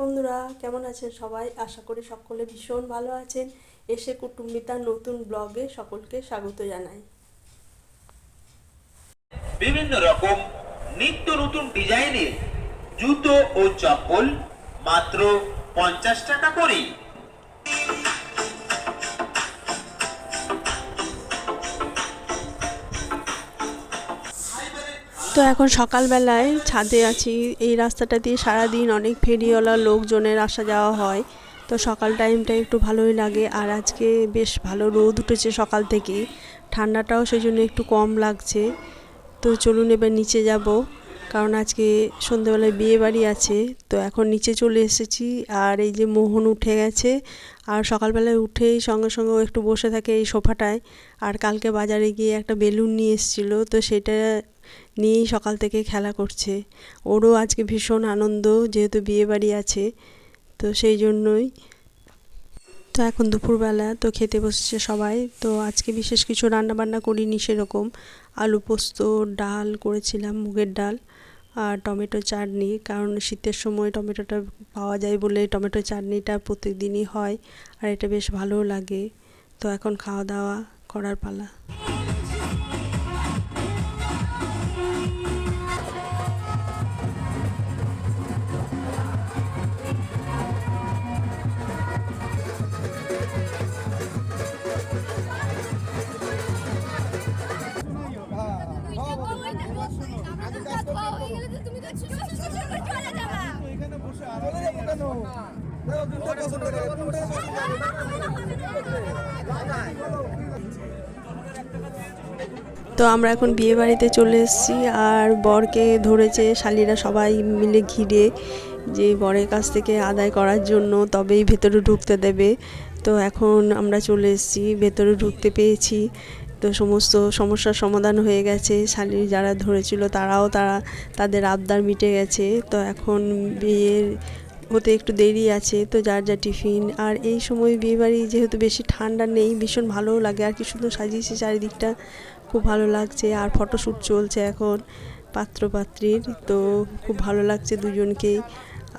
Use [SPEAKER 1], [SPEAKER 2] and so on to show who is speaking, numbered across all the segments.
[SPEAKER 1] বন্ধুরা, কেমন আছেন সবাই? আশা করি সকলে ভীষণ ভালো আছেন। এসে কুটুম্বিতার নতুন ব্লগে সকলকে স্বাগত জানাই।
[SPEAKER 2] বিভিন্ন রকম নিত্য নতুন ডিজাইনের জুতো ও চপ্পল মাত্র পঞ্চাশ টাকা করেই।
[SPEAKER 1] তো এখন সকালবেলায় ছাদে আছি। এই রাস্তাটা দিয়ে সারাদিন অনেক ফেরিওয়ালা লোকজনের আসা যাওয়া হয়। তো সকাল টাইমটা একটু ভালোই লাগে। আর আজকে বেশ ভালো রোদ উঠেছে সকাল থেকে ঠান্ডাটাও সেই জন্য একটু কম লাগছে। তো চলুন এবার নিচে যাব। কারণ আজকে সন্ধেবেলায় বিয়ে বাড়ি আছে। তো এখন নিচে চলে এসেছি। আর এই যে মোহন উঠে গেছে। আর সকালবেলায় উঠেই সঙ্গে সঙ্গে একটু বসে থাকে এই সোফাটায়। আর কালকে বাজারে গিয়ে একটা বেলুন নিয়ে এসেছিল। তো সেটা নিয়েই সকাল থেকে খেলা করছে। ওরও আজকে ভীষণ আনন্দ, যেহেতু বিয়ে বাড়ি আছে, তো সেই জন্যই। তো এখন দুপুরবেলা তো খেতে বসছে সবাই, তো আজকে বিশেষ কিছু রান্না বান্না করিনি সেরকম। আলু পোস্ত, ডাল করেছিলাম, মুগের ডাল আর টমেটো চাটনি, কারণ শীতের সময় টমেটোটা পাওয়া যায় বলে টমেটো চাটনিটা প্রত্যেকদিনই হয়, আর এটা বেশ ভালোও লাগে। তো এখন খাওয়া দাওয়া করার পালা।
[SPEAKER 3] তো
[SPEAKER 1] আমরা এখন বিয়ে বাড়িতে চলে এসেছি আর বরকে ধরেছে শালিরা সবাই মিলে ঘিরে যে বরের কাছ থেকে আদায় করার জন্য তবেই ভেতরে ঢুকতে দেবে। তো এখন আমরা চলে এসেছি, ভেতরে ঢুকতে পেয়েছি। তো সমস্ত সমস্যার সমাধান হয়ে গেছে। শালির যারা ধরেছিল তারাও তারা তাদের আবদার মিটে গেছে। তো এখন বিয়ের হতে একটু দেরি আছে, তো যার যা টিফিন। আর এই সময় বিয়েবাড়ি যেহেতু বেশি ঠান্ডা নেই, ভীষণ ভালোও লাগে। আর কি সুন্দর সাজিয়েছে চারিদিকটা, খুব ভালো লাগছে। আর ফটোশ্যুট চলছে এখন পাত্রপাত্রীর, তো খুব ভালো লাগছে দুজনকেই।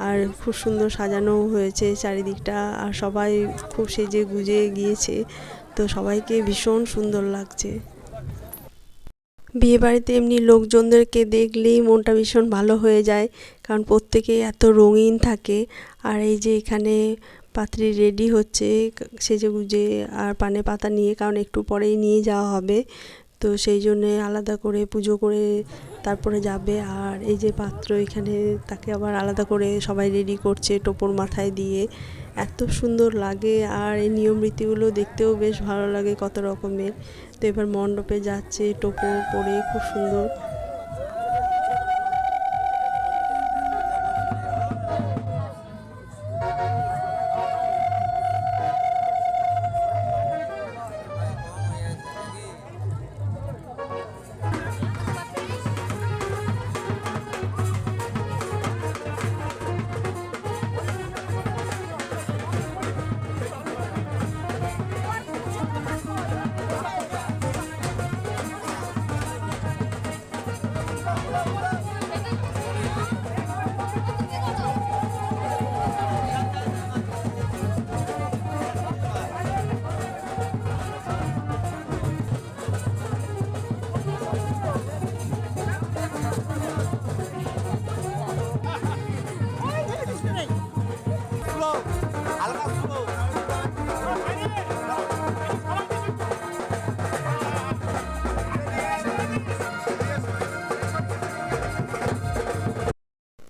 [SPEAKER 1] আর খুব সুন্দর সাজানো হয়েছে চারিদিকটা। আর সবাই খুব সেজে গুজে গিয়েছে, তো সবাইকে ভীষণ সুন্দর লাগছে। বিয়ে বাড়িতে এমনি লোকজনদেরকে দেখলেই মনটা ভীষণ ভালো হয়ে যায়, কারণ প্রত্যেকে এত রঙিন থাকে। আর এই যে এখানে পাত্রী রেডি হচ্ছে সেজে গুজে আর পানে পাতা নিয়ে, কারণ একটু পরেই নিয়ে যাওয়া হবে। তো সেই জন্যে আলাদা করে পুজো করে তারপরে যাবে। আর এই যে পাত্র এখানে, তাকে আবার আলাদা করে সবাই রেডি করছে টোপর মাথায় দিয়ে। এত সুন্দর লাগে। আর এই নিয়ম রীতিগুলো দেখতেও বেশ ভালো লাগে কত রকমের। তো এবার মণ্ডপে যাচ্ছে টোপর পরে, খুব সুন্দর।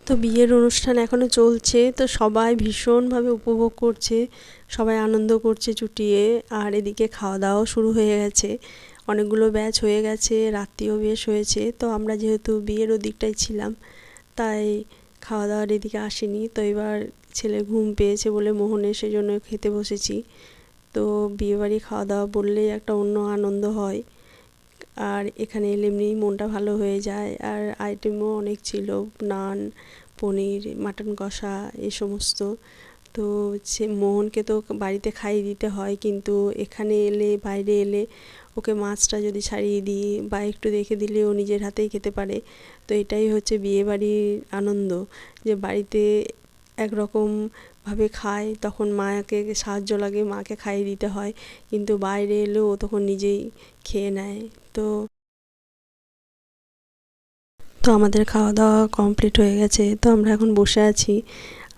[SPEAKER 1] তো বিয়ের অনুষ্ঠান এখনও চলছে, তো সবাই ভীষণভাবে উপভোগ করছে, সবাই আনন্দ করছে চুটিয়ে, আর এদিকে খাওয়া দাওয়াও শুরু হয়ে গেছে, অনেকগুলো ব্যাচ হয়ে গেছে, রাত্রিও বেশ হয়েছে, তো আমরা যেহেতু বিয়ের ওদিকটাই ছিলাম, তাই খাওয়া দাওয়ার এদিকে আসেনি, তো এবার ছেলে ঘুম পেয়েছে বলে মোহনে সেজন্য খেতে বসেছি, তো বিয়েবাড়ি খাওয়া দাওয়া বললেই একটা অন্য আনন্দ হয়। আর এখানে এলে এমনি মনটা ভালো হয়ে যায়। আর আইটেমও অনেক ছিল, নান, পনির, মাটন কষা এই সমস্ত। তো সে মোহনকে তো বাড়িতে খাইয়ে দিতে হয়, কিন্তু এখানে এলে, বাইরে এলে ওকে মাছটা যদি ছাড়িয়ে দিই বা একটু দেখে দিলে ও নিজের হাতেই খেতে পারে। তো এটাই হচ্ছে বিয়েবাড়ির আনন্দ, যে বাড়িতে একরকমভাবে খায়, তখন মাকে সাহায্য লাগে, মাকে খাইয়ে দিতে হয়। কিন্তু বাইরে এলেও ও তখন নিজেই খেয়ে নেয়। তো তো আমাদের খাওয়া দাওয়া কমপ্লিট হয়ে গেছে। তো আমরা এখন বসে আছি।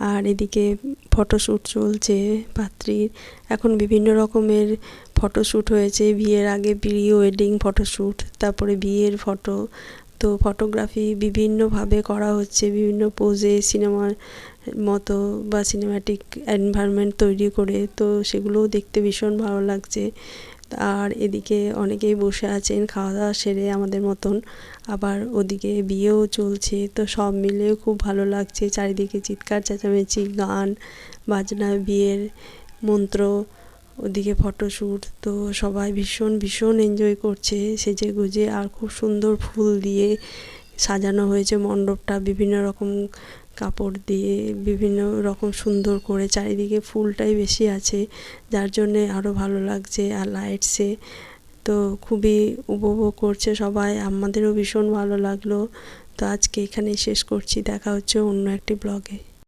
[SPEAKER 1] আর এদিকে ফটোশ্যুট চলছে পাত্রীর। এখন বিভিন্ন রকমের ফটোশ্যুট হয়েছে। বিয়ের আগে প্রি ওয়েডিং ফটোশ্যুট তারপরে বিয়ের ফটো তো ফটোগ্রাফি বিভিন্নভাবে করা হচ্ছে, বিভিন্ন পোজে সিনেমার মতো বা সিনেম্যাটিক এনভায়রনমেন্ট তৈরি করে, তো সেগুলোও দেখতে ভীষণ ভালো লাগছে। আর এদিকে অনেকেই বসে আছেন খাওয়া দাওয়া সেরে আমাদের মতন, আবার ওদিকে বিয়েও চলছে, তো সব মিলিয়ে খুব ভালো লাগছে। চারিদিকে চিৎকার, চেঁচামেচি, গান, বাজনা, বিয়ের মন্ত্র ওদিকে ফটোশ্যুট, তো সবাই ভীষণ ভীষণ এনজয় করছে সেজে গুজে আর খুব সুন্দর ফুল দিয়ে সাজানো হয়েছে মণ্ডপটা, বিভিন্ন রকম কাপড় দিয়ে, বিভিন্ন রকম সুন্দর করে চারিদিকে ফুলটাই বেশি আছে, যার জন্যে আরও ভালো লাগছে আর লাইটসে তো খুবই উপভোগ করছে সবাই, আমাদেরও ভীষণ ভালো লাগল। তো আজকে এখানেই শেষ করছি, দেখা হচ্ছে অন্য একটি ব্লগে